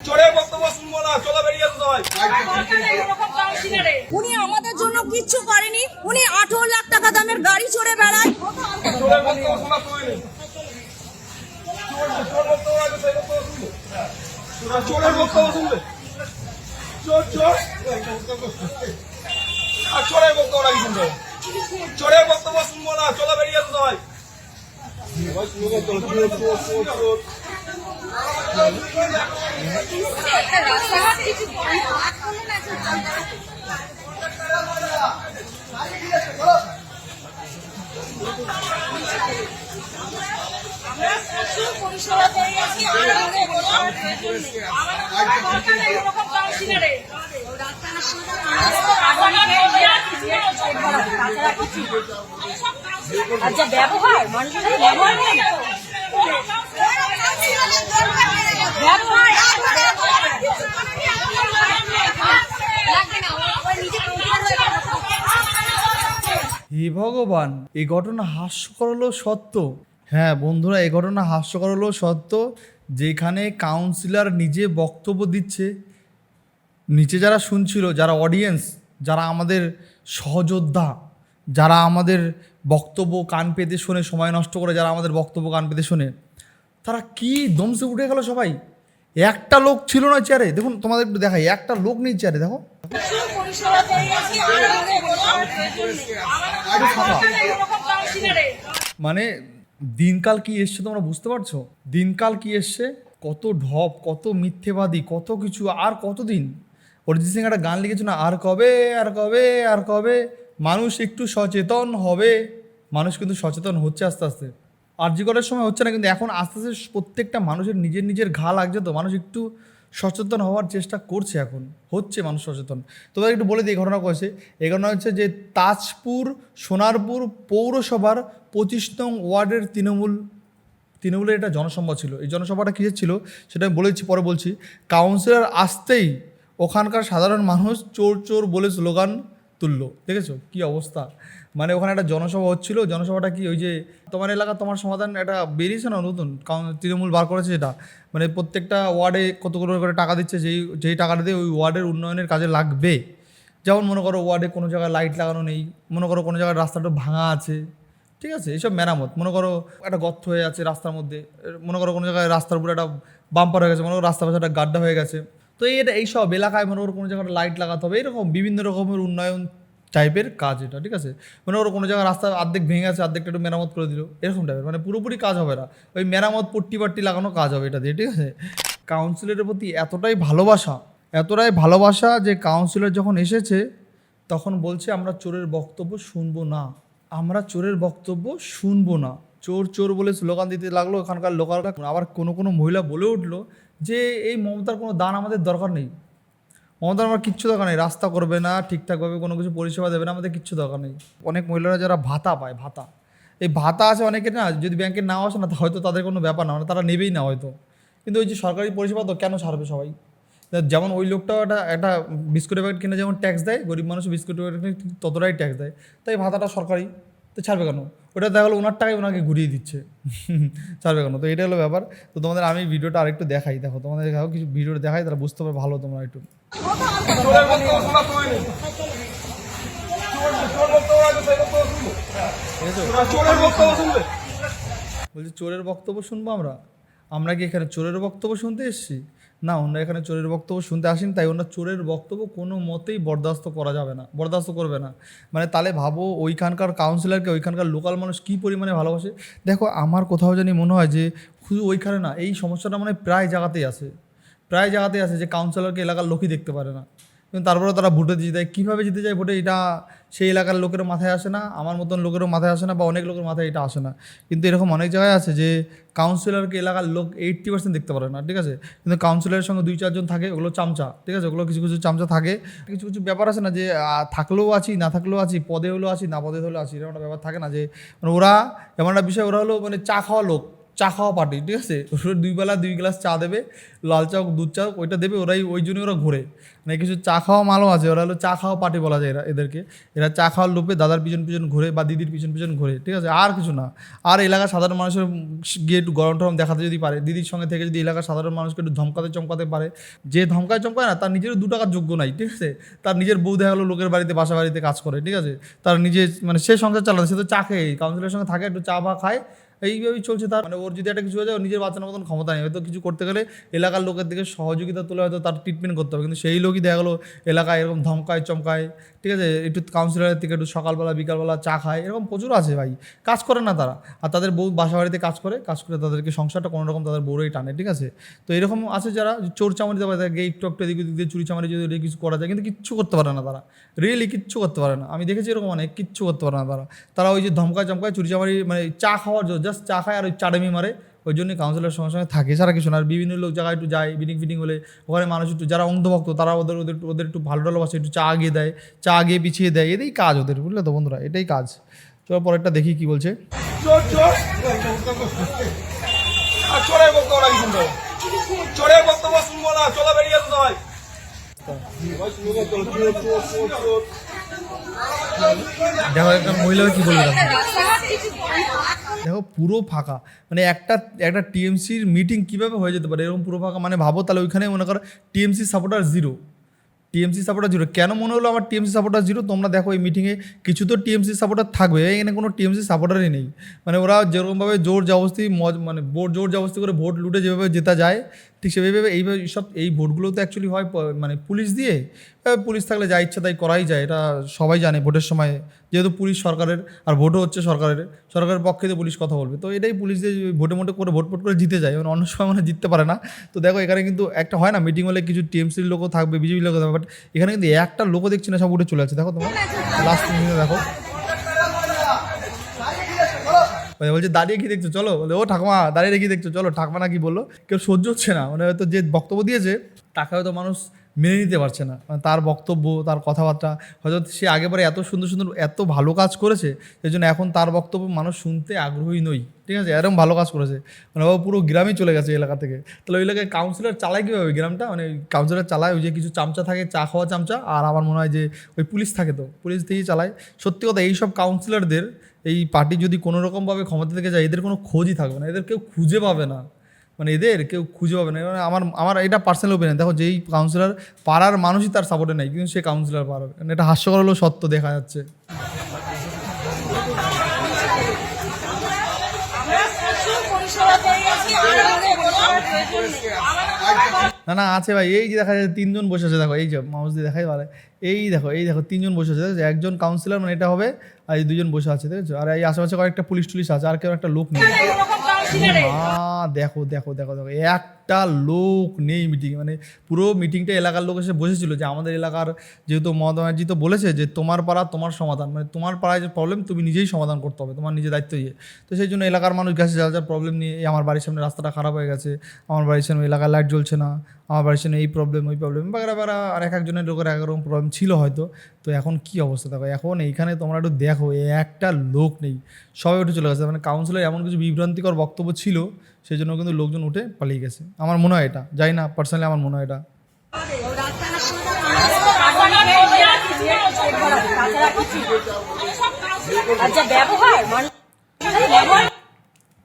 চোরের বক্তব্য শুনব না চলো বেরিয়ে হয় উনি আমাদের জন্য কিচ্ছু করেনি উনি আঠারো লাখ টাকা দামের গাড়ি চড়ে বেড়ায়। চোরের বক্তব্য শোনা তুমি চোর চোর শুনবে। তোরা চোরের বক্তব্য শুনবে। চোর চোর আর চোরের বক্তব্য নাকি শুনবে। চোরের বক্তব্য শুনব না চলো বেরিয়ে যেতে হয় আচ্ছা ব্যবহার? মানুষের ব্যবহার হে ভগবান এই ঘটনা হাস্যকর হলেও সত্য। হ্যাঁ বন্ধুরা এই ঘটনা হাস্যকর হলেও সত্য। যেখানে কাউন্সিলর নিজে বক্তব্য দিচ্ছে, নিচে যারা শুনছিল, যারা অডিয়েন্স যারা আমাদের সহযোদ্ধা, যারা আমাদের বক্তব্য কান পেতে শোনে, সময় নষ্ট করে যারা আমাদের বক্তব্য কান পেতে শোনে তারা কি দমসে উঠে গেল সবাই? একটা লোক ছিল না চেয়ারে দেখুন, তোমাদের একটু দেখাই। একটা লোক নেই চেয়ারে দেখো। মানে দিনকাল কি এসছে তোমরা বুঝতে পারছ? দিনকাল কি এসছে? কত ঢপ, কত মিথ্যেবাদী, কত কিছু, আর কতদিন? অরিজিৎ সিং একটা গান লিখেছে না, আর কবে আর কবে আর কবে? মানুষ একটু সচেতন হবে। মানুষ কিন্তু সচেতন হচ্ছে আস্তে আস্তে। আরজি করার সময় হচ্ছে না, কিন্তু এখন আস্তে আস্তে প্রত্যেকটা মানুষের নিজের নিজের ঘা লাগছে তো, মানুষ একটু সচেতন হওয়ার চেষ্টা করছে এখন, হচ্ছে মানুষ সচেতন। তোমাদের একটু বলে দিই ঘটনা কয়েছে। এই ঘটনা হচ্ছে যে তাজপুর, সোনারপুর পৌরসভার পঁচিশ নং ওয়ার্ডের তৃণমূল, তৃণমূলের একটা জনসভা ছিল। এই জনসভাটা কিসের ছিল, সেটা আমি বলেছি, পরে বলছি। কাউন্সিলর আসতেই ওখানকার সাধারণ মানুষ চোর চোর বলে স্লোগান তুললো, দেখেছ? কি অবস্থা? মানে ওখানে একটা জনসভা হচ্ছিল, জনসভাটা কি ওই যে তোমার এলাকা তোমার সমাধান একটা বেরিয়েছে না নতুন? তৃণমূল বার করেছে যেটা মানে প্রত্যেকটা ওয়ার্ডে কত করে করে টাকা দিচ্ছে, যেই যেই টাকাটা দিয়ে ওই ওয়ার্ডের উন্নয়নের কাজে লাগবে। যেমন মনে করো ওয়ার্ডে কোনো জায়গায় লাইট লাগানো নেই, মনে করো কোনো জায়গায় রাস্তাটা ভাঙা আছে, ঠিক আছে? এইসব মেরামত। মনে করো একটা গর্ত হয়ে আছে রাস্তার মধ্যে, মনে করো কোনো জায়গায় রাস্তার উপরে একটা বাম্পার হয়ে গেছে, মনে করো রাস্তার পাশে একটা গাড্ডা হয়ে গেছে। তো এটা এইসব এলাকায় মনে করো কোনো জায়গায় লাইট লাগাতে হবে। এরকম বিভিন্ন রকমের উন্নয়ন টাইপের কাজ এটা, ঠিক আছে? মনে করো কোনো জায়গায় রাস্তা অর্ধেক ভেঙে আছে, অর্ধেকটা একটু মেরামত করে দিল। এরকম টাইপের মানে পুরোপুরি কাজ হবে না। ওই মেরামত, পট্টি পাট্টি লাগানো কাজ হবে এটা দিয়ে, ঠিক আছে? কাউন্সিলের প্রতি এতটাই ভালোবাসা এতটাই ভালোবাসা যে কাউন্সিলর যখন এসেছে, তখন বলছে, আমরা চোরের বক্তব্য শুনব না। আমরা চোরের বক্তব্য শুনব না। চোর চোর বলে স্লোগান দিতে লাগল, এখানকার লোকালরা আবার কোনো কোনো মহিলা বলে উঠল যে এই মমতার কোনো দান আমাদের দরকার নেই। মমতার আমার কিচ্ছু দরকার নেই। রাস্তা করবে না ঠিকঠাকভাবে কোনো কিছু পরিষেবা দেবে না, আমাদের কিচ্ছু দরকার নেই। অনেক মহিলারা যারা ভাতা পায়, ভাতা। এই ভাতা আছে অনেকের না, যদি ব্যাংকে নাও আসে না হয়তো তাদের কোনো ব্যাপার না মানে তারা নেবেই না হয়তো। কিন্তু ওই যে সরকারি পরিষেবা তো কেন ছাড়বে সবাই? যেমন ওই লোকটাও একটা একটা বিস্কুটের প্যাকেট কিনে যেমন ট্যাক্স দেয়, গরিব মানুষ বিস্কুটের প্যাকেট ততটাই ট্যাক্স দেয়। তাই ভাতাটা সরকারি, তো ছাড়বে কেন? ওটা দেখা গেলো ওনার টাকাই ওনাকে ঘুরিয়ে দিচ্ছে। ছাড়বে কেন? তো এটা হলো ব্যাপার। তো তোমাদের আমি ভিডিওটা আরেকটু দেখাই। দেখো, তোমাদের দেখো কিছু ভিডিওটা দেখাই তারা বুঝতে পারবে ভালো তোমরা একটু। বলছি, চোরের বক্তব্য শুনব আমরা? আমরা কি এখানে চোরের বক্তব্য শুনতে এসেছি? না ওনারা এখানে চোরের বক্তব্য শুনতে আসেন, তাই ওনার চোরের বক্তব্য কোনো মতেই বরদাস্ত করা যাবে না, বরদাস্ত করবে না। মানে তাহলে ভাবো, ওইখানকার কাউন্সিলরকে ওইখানকার লোকাল মানুষ কী পরিমাণে ভালোবাসে? দেখো, আমার কোথাও জানি মনে হয় যে, শুধু ওইখানে না, এই সমস্যাটা মানে প্রায় জায়গাতেই আছে। প্রায় জায়গাতেই আছে যে কাউন্সিলরকে এলাকার লোকই দেখতে পারে না। কিন্তু তারপরে তারা ভোটে দিতে যায়। কীভাবে জিতে যায় ভোটে এটা সেই এলাকার লোকেরও মাথায় আসে না, আমার মতন লোকেরও মাথায় আসে না বা অনেক লোকের মাথায় এটা আসে না। কিন্তু এরকম অনেক জায়গায় আছে যে কাউন্সিলরকে এলাকার লোক এইট্টি পার্সেন্ট দেখতে পারে না, ঠিক আছে? কিন্তু কাউন্সিলরের সঙ্গে দুই চারজন থাকে, ওগুলো চামচা, ঠিক আছে? ওগুলো কিছু কিছু চামচা থাকে। কিছু কিছু ব্যাপার আছে না যে থাকলেও আছি, না থাকলেও আছি, পদে হলেও আছি, না পদে হলেও আছি, এরকম একটা ব্যাপার থাকে না যে মানে ওরা এমন একটা বিষয়, ওরা হলো মানে চা খাওয়া লোক। চা খাওয়া পার্টি ঠিক আছে? ওরা দুই বেলা দুই গ্লাস চা দেবে, লাল চা দুধ চা ওইটা দেবে, ওরাই ওই জন্যই ওরা ঘোরে। মানে কিছু চা খাওয়া মালও আছে, ওরা হলো চা খাওয়া পার্টি বলা যায় এরা, এদেরকে। এরা চা খাওয়ার লোপে দাদার পিছন পিছন ঘুরে বা দিদির পিছন পিছন ঘুরে, ঠিক আছে? আর কিছু না। আর এলাকার সাধারণ মানুষের গিয়ে একটু গরম টরম দেখাতে যদি পারে, দিদির সঙ্গে থেকে যদি এলাকার সাধারণ মানুষকে একটু ধমকাতে চমকাতে পারে, যে ধমকায় চমকায় না, তার নিজেরও দু টাকার যোগ্য নাই, ঠিক আছে? তার নিজের বউ দেখা গেলো লোকের বাড়িতে, বাসা বাড়িতে কাজ করে, ঠিক আছে? তার নিজে মানে সে সংসার চালাতে সে তো চা খেয়ে কাউন্সিলের সঙ্গে থাকে, একটু চা বা খায় এইভাবেই চলছে তার। মানে ওর যদি একটা কিছু হয়ে যায় নিজের বাঁচানোর মতন ক্ষমতা নেই। হয়তো কিছু করতে গেলে এলাকার লোকের দিকে সহযোগিতা তুলে হয়তো তার ট্রিটমেন্ট করতে হবে। কিন্তু সেই লোকই দেখা গেলো, এলাকায় এরকম ধমকায়, চমকায় ঠিক আছে? একটু কাউন্সিলরের থেকে একটু সকালবেলা, বিকালবেলা চা খায়। এরকম প্রচুর আছে ভাই। কাজ করে না তারা। আর তাদের বউ বাসা বাড়িতে কাজ করে। কাজ করে তাদেরকে সংসারটা কোনো রকম তাদের বউরাই টানে, ঠিক আছে? তো এরকম আছে যারা চোর চামারিতে পারে তাদেরকে একটু একটু এদিক দিয়ে চুরি চামারি যদি কিছু করা যায়, কিন্তু কিচ্ছু করতে পারে না তারা। রিয়েলি কিচ্ছু করতে পারে না। আমি দেখেছি এরকম অনেক। কিচ্ছু করতে পারে না তারা। তারা ওই যে ধমকায় চমকায় চুরি চামারি মানে চা খাওয়ার জন্য জাস্ট চা খায় আর ওই চাটামি মারে। ওই জন্য কাউন্সিলের সঙ্গে সঙ্গে থাকে সারা কিছু না। বিভিন্ন লোক জায়গায় একটু যায় মিটিং ফিটিং হলে, ওখানে মানুষ একটু, যারা অন্ধভক্ত, তারা ওদের ওদের ওদের একটু ভালো ভালোবাসে, একটু চা আগিয়ে দেয়, চা আগিয়ে পিছিয়ে দেয়, এটাই কাজ ওদের, বুঝলে তো বন্ধুরা? এটাই কাজ। চলো পরেরটা দেখি কি বলছে। বক্তব্য শুনব না, চলো বেরিয়ে দেখো একটা মহিলা কি বলবে দেখো। পুরো ফাঁকা। মানে একটা একটা টিএমসির মিটিং কীভাবে হয়ে যেতে পারে এরকম পুরো ফাঁকা। মানে ভাবো তাহলে ওইখানে মনে করো TMC supporter zero TMC supporter zero কেন মনে হলো আমার টিএমসি সাপোর্টার জিরো তোমরা দেখো এই মিটিংয়ে কিছু তো টিএমসি সাপোর্টার থাকবে। এখানে কোনো টিএমসি সাপোর্টারই নেই। মানে ওরা যেরকমভাবে জোর জবস্তি মজ মানে জোর জবস্তি করে ভোট লুটে যেভাবে জেতা যায় ঠিক সেভাবে এইভাবে সব এই ভোটগুলো তো অ্যাকচুয়ালি হয় মানে পুলিশ দিয়ে পুলিশ থাকলে যা ইচ্ছা তাই করাই যায়, এটা সবাই জানে ভোটের সময়। যেহেতু পুলিশ সরকারের আর ভোটও হচ্ছে সরকারের সরকারের পক্ষে তো পুলিশ কথা বলবে। তো এটাই পুলিশ দিয়ে ভোটে মোটে করে, ভোট ভোট করে জিতে যায় মানে অন্য সময় মানে জিততে পারে না। তো দেখো এখানে কিন্তু একটা হয় না মিটিং হলে কিছু টিএমসির লোকও থাকবে বিজেপির লোকও থাকবে বাট এখানে কিন্তু একটা লোকও দেখছি না, সব উঠে চলে যাচ্ছে। দেখো তোমার লাস্ট দেখো। ওই বলছে, দাঁড়িয়ে কি দেখছ? চলো। বলে, ও ঠাকুমা, দাঁড়িয়ে রেখে দেখছ। চলো। ঠাকুমা না কি বলল, কেউ সহ্য হচ্ছে না। মানে হয়তো যে বক্তব্য দিয়েছে, তাকে হয়তো মানুষ মেনে নিতে পারছে না। মানে তার বক্তব্য, তার কথাবার্তা, হয়তো সে আগেবারে এত সুন্দর সুন্দর, এত ভালো কাজ করেছে, সেই জন্য এখন তার বক্তব্য মানুষ শুনতে আগ্রহী নই। ঠিক আছে? এরকম ভালো কাজ করেছে। মানে ও পুরো গ্রামই চলে গেছে এলাকা থেকে। তাহলে ওই এলাকায় কাউন্সিলর চালায় কীভাবে গ্রামটা? মানে কাউন্সিলর চালায় ওই যে কিছু চামচা থাকে, চা খাওয়া চামচা, আর আমার মনে হয় যে ওই পুলিশ থাকে তো, পুলিশ থেকেই চালায়। সত্যি কথা এইসব কাউন্সিলরদের এই পার্টি যদি কোনো রকমভাবে ক্ষমতা থেকে যায়, এদের কোনো খোঁজই থাকবে না। এদের কেউ খুঁজে পাবে না। মানে এদের কেউ খুঁজে পাবে না। মানে আমার আমার এটা পার্সোনাল ওপিনিয়ন দেখো, যেই কাউন্সিলর পাড়ার মানুষই তার সাপোর্টে নেই, কিন্তু সে কাউন্সিলর পাড়ার মানে এটা হাস্যকর হলেও সত্য দেখা যাচ্ছে। না না, আছে ভাই। এই যে দেখা যায় তিনজন বসে আছে, দেখো, এই যে মাউস দিয়ে দেখাই পারে। এই দেখো এই দেখো, তিনজন বসে আছে। দেখেছ? একজন কাউন্সিলর মানে এটা হবে, আর এই দুজন বসে আছে দেখেছ আর এই আশেপাশে কয়েকটা পুলিশ টুলিশ আছে, আর কেউ একটা লোক নেই। দেখো দেখো দেখো দেখো, একটা লোক নেই মিটিং মানে পুরো মিটিংটা এলাকার লোক এসে বসেছিল যে আমাদের এলাকার যেহেতু মমতা ব্যানার্জি তো বলেছে যে তোমার পাড়া তোমার সমাধান। মানে তোমার পাড়ায় যে প্রবলেম তুমি নিজেই সমাধান করতে হবে, তোমার নিজের দায়িত্ব দিয়ে তো সেই জন্য এলাকার মানুষ গেছে যার যার প্রবলেম নিয়ে আমার বাড়ির সামনে রাস্তাটা খারাপ হয়ে গেছে, আমার বাড়ির সামনে এলাকার লাইট জ্বলছে না। আমার বাড়ির সামনে এই প্রবলেম ওই প্রবলেম বাগেরা বাগেরা আর এক একজনের লোকের এক রকম প্রবলেম ছিল হয়তো। তো এখন কি অবস্থা? দেখো, এখন এইখানে তোমরা একটু দেখো একটা লোক নেই। সবাই উঠে চলে গেছে। মানে কাউন্সিলর এমন কিছু বিভ্রান্তিকর বক্তব্য ছিল সেই জন্য কিন্তু লোকজন উঠে পালিয়ে গেছে। আমার মনে হয় এটা। যাই না পার্সোনালি আমার মনে হয় এটা।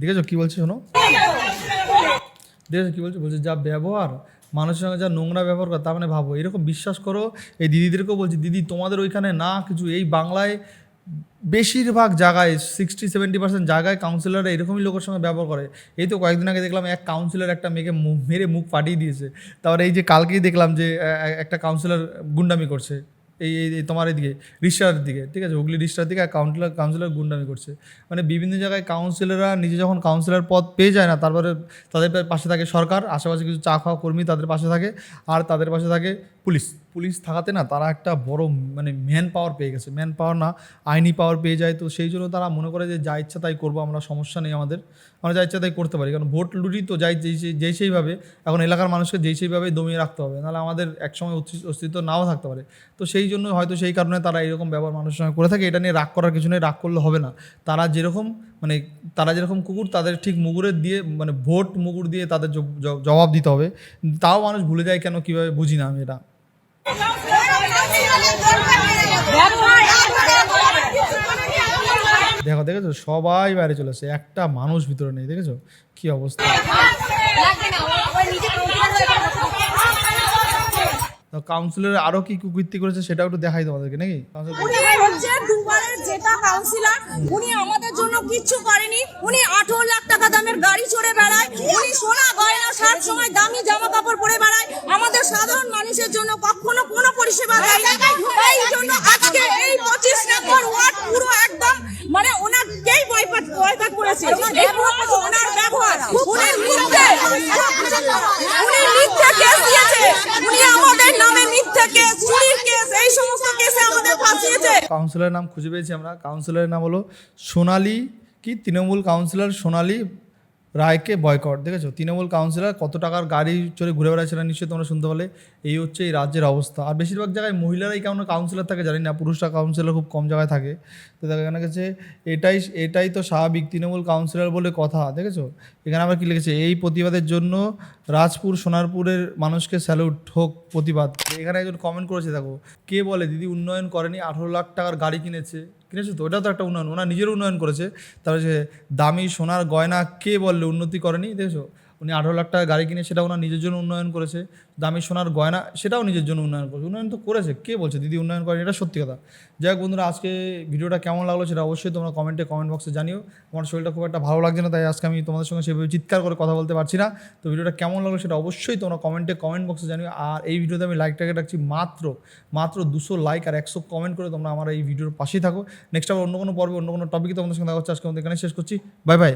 দেখেছ কি বলছে শোনো? দেখেছ কি বলছে? বলছে, যা ব্যবহার মানুষের সঙ্গে যা নোংরা ব্যবহার করে, তা মানে ভাবো। এরকম বিশ্বাস করো, এই দিদিদেরকেও বলছি, দিদি, তোমাদের ওইখানে না কিছু, এই বাংলায় বেশিরভাগ জায়গায় সিক্সটি সেভেন্টি পার্সেন্ট জায়গায় কাউন্সিলররা এরকমই লোকের সঙ্গে ব্যবহার করে। এই তো কয়েকদিন আগে দেখলাম এক কাউন্সিলর একটা মেয়েকে মেরে মুখ ফাটিয়ে দিয়েছে। তারপরে এই যে কালকেই দেখলাম যে একটা কাউন্সিলর গুন্ডামি করছে। এই এই তোমার এদিকে রিস্টার দিকে, ঠিক আছে? হুগলি রিস্টার দিকে কাউন্সিলার কাউন্সিলর গুন্ডামি করছে। মানে বিভিন্ন জায়গায় কাউন্সিলররা নিজে যখন কাউন্সিলর পদ পেয়ে যায় না, তারপরে তাদের পাশে থাকে সরকার, আশেপাশে কিছু চা খাওয়া কর্মী তাদের পাশে থাকে, আর তাদের পাশে থাকে পুলিশ। পুলিশ থাকাতে না তারা একটা বড় মানে ম্যান পাওয়ার পেয়ে গেছে। ম্যান পাওয়ার না, আইনি পাওয়ার পেয়ে যায়। তো সেই জন্য তারা মনে করে যে যা ইচ্ছা তাই করব, আমরা সমস্যা নেই আমাদের। আমরা যা ইচ্ছা তাই করতে পারি। কারণ ভোট লুটি তো যাই যেই সেই- যেই সেইভাবে, এখন এলাকার মানুষকে যেই সেইভাবে দমিয়ে রাখতে হবে। নাহলে আমাদের একসময় অস্তি- অস্তিত্ব নাও থাকতে পারে। তো সেই জন্য হয়তো সেই কারণে তারা এরকম ব্যবহার মানুষের সঙ্গে করে থাকে। এটা নিয়ে রাগ করার কিছু নেই, রাগ করলে হবে না। তারা যেরকম মানে তারা যেরকম কুকুর, তাদের ঠিক মুগুরের দিয়ে মানে ভোট মুগুর দিয়ে তাদের জবাব দিতে হবে। তাও মানুষ ভুলে যায় কেন, কীভাবে বুঝি না আমি এটা। দেখো, দেখেছ? সবাই বাইরে চলে আসছে। একটা মানুষ ভিতরে নেই, দেখেছ? কি অবস্থা? কাউন্সিলর আরও কি কুকৃতি করেছে সেটাও একটু দেখাই তোমাদেরকে, নাকি? উনি হচ্ছে দুবারের জেতা কাউন্সিলর উনি আমাদের জন্য কিচ্ছু করেনি। উনি আঠেরো লাখ টাকা দামের গাড়ি চড়ে বেড়ায়। উনি সোনা গয়না সব সময় দামি জামা কাপড় পরে বেড়ায় আমাদের সাধারণ মানুষের জন্য কখনো কোনো পরিষেবা দেয় না এই জন্য আজকে এই পঁচিশ নম্বর ওয়ার্ড পুরো একদম মানে ওনাকেই বয়কট বয়কট করেছে এই পুরো ওনার ব্যবহার উনি মিথ্যে উনি মিথ্যে কেস দিয়েছে উনি আমাদের নামে মিথ্যে কেস চুরির কেস এই সমস্ত কেসে আমাদের ফাঁসিয়েছে কাউন্সিলরের নাম খুঁজে পেয়েছি আমরা। কাউন্সিলরের নাম হলো সোনালি কি? তৃণমূল কাউন্সিলর সোনালি রায়কে বয়কট দেখেছ? তৃণমূল কাউন্সিলর কত টাকার গাড়ি চড়ে ঘুরে বেড়ায় সেটা নিশ্চয়ই তোমরা শুনতে পারলে এই হচ্ছে এই রাজ্যের অবস্থা। আর বেশিরভাগ জায়গায় মহিলারাই কেমন কাউন্সিলর থাকে জানি না, পুরুষরা কাউন্সিলর খুব কম জায়গায় থাকে। তো দেখা গেছে, এটাই এটাই তো স্বাভাবিক। তৃণমূল কাউন্সিলর বলে কথা, দেখেছ? এখানে আবার কি লিখেছে? এই প্রতিবাদের জন্য রাজপুর, সোনারপুরের মানুষকে স্যালুট হোক প্রতিবাদ। এখানে একজন কমেন্ট করেছে, দেখো, কে বলে, দিদি উন্নয়ন করেনি, আঠেরো লাখ টাকার গাড়ি কিনেছে। কিনেছে তো? ওটাও তো একটা উন্নয়ন, ওনার নিজের উন্নয়ন করেছে। তারপরে দামি সোনার গয়না কে বললে উন্নতি করেনি? দেখেছ? উনি আঠেরো লাখ টাকা গাড়ি কিনে সেটা ওনার নিজের জন্য উন্নয়ন করেছে। দামি সোনার গয়না, সেটাও নিজের জন্য উন্নয়ন করেছে। উন্নয়ন তো করেছে, কে বলছে? দিদি উন্নয়ন করেনি, এটা সত্যি কথা। যাই হোক বন্ধুরা, আজকে ভিডিওটা কেমন লাগল সেটা অবশ্যই তোমরা কমেন্টে কমেন্ট বক্সে জানিও। আমার শরীরটা খুব একটা ভালো লাগছে না, তাই আজকে আমি তোমাদের সঙ্গে সেভাবে চিৎকার করে কথা বলতে পারছি না। তো ভিডিওটা কেমন লাগল সেটা অবশ্যই তোমরা কমেন্টে কমেন্ট বক্সে জানিও। আর এই ভিডিওতে আমি লাইকটাকে রাখছি মাত্র মাত্র দুশো লাইক আর একশো কমেন্ট করে তোমরা আমার এই ভিডিওর পাশেই থাকো। নেক্সট আবার অন্য কোনো পর্বে, অন্য কোনো টপিকে তোমাদের সঙ্গে দেখা হচ্ছে। আজকে আমাদের এখানে শেষ করছি। Bye bye